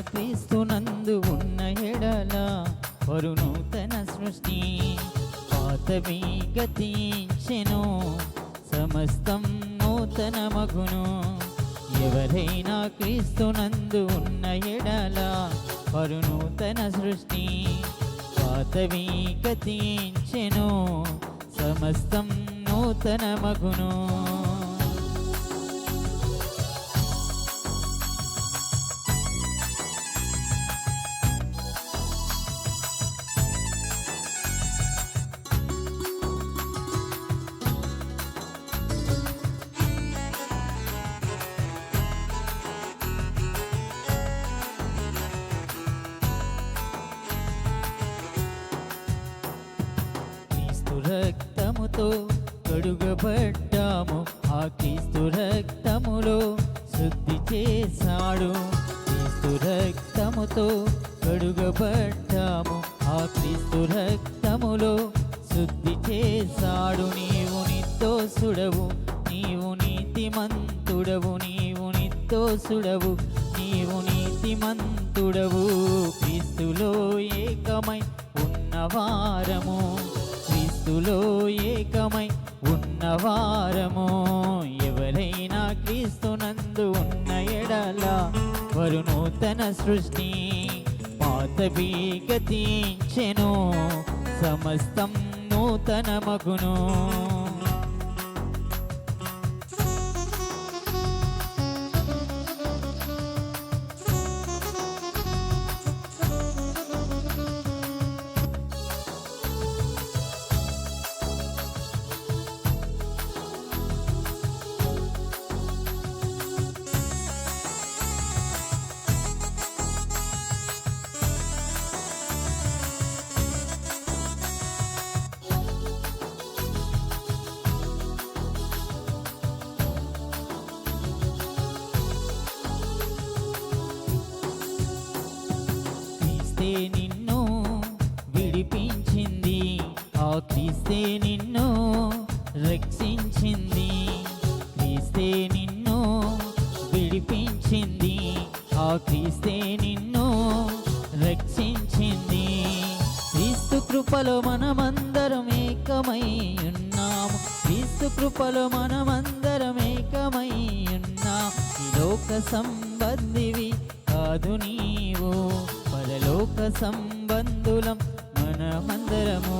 క్రీస్తునందు ఉన్న ఎడల వరు నూతన సృష్టి పాతవి గతించెను. సమస్తం నూతన మగును ఎవరైనా క్రీస్తునందు ఉన్న ఎడల వరు నూతన సృష్టి పాతవి గతించెను. సమస్తం నూతన మగును రక్తముతో కడుగబడ్డాము ఆ క్రీస్తు రక్తములో శుద్ధి చేశాడు. క్రీస్తు రక్తముతో కడుగబడ్డాము ఆ క్రీస్తు రక్తములో శుద్ధి చేశాడు. నీవు నిర్దోషుడవు. నీవు నీతిమంతుడవు. నీవు నిర్దోషుడవు. నీవు నీతిమంతుడవు. క్రీస్తులో ఏకమై ఉన్నవారము క్రీస్తులో ఏకమై ఉన్నవారము ఎవరైనా క్రీస్తునందు ఉన్న ఎడల వరు నూతన సృష్టి పాతవి గతించెను సమస్తం నూతన మగును క్రీస్తే నిన్ను విడిపించింది ఆ క్రీస్తే నిన్ను రక్షించింది క్రీస్తే నిన్ను విడిపించింది ఆ క్రీస్తే నిన్ను రక్షించింది. క్రీస్తు కృపలో మనమందరం ఏకమై ఉన్నాము. క్రీస్తు కృపలో మనమందరం ఏకమై ఉన్నాం లోక సంబంధివి కాదు నీవు. లోక సంబంధులం మనమందరము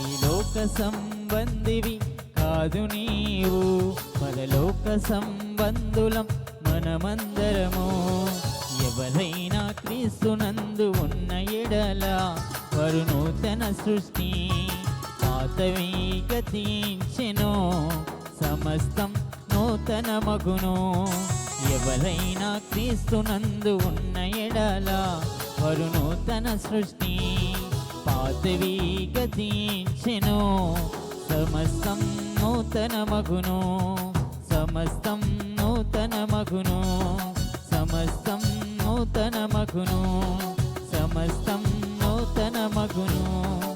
ఈ లోక సంబంధివి కాదు నీవు. పరలోక సంబంధులం మనమందరము. ఎవరైనా క్రీస్తునందు ఉన్న ఎడల వరు నూతన సృష్టి పాతవి గతించెను. సమస్తం నూతన మగును ఎవరైనా క్రీస్తునందు ఉన్న ఎడల వరు నూతన సృష్టి పాతవి గతించెను. సమస్తం నూతన మగును సమస్తం నూతన మగును సమస్తం నూతన మగును సమస్తం నూతన మగును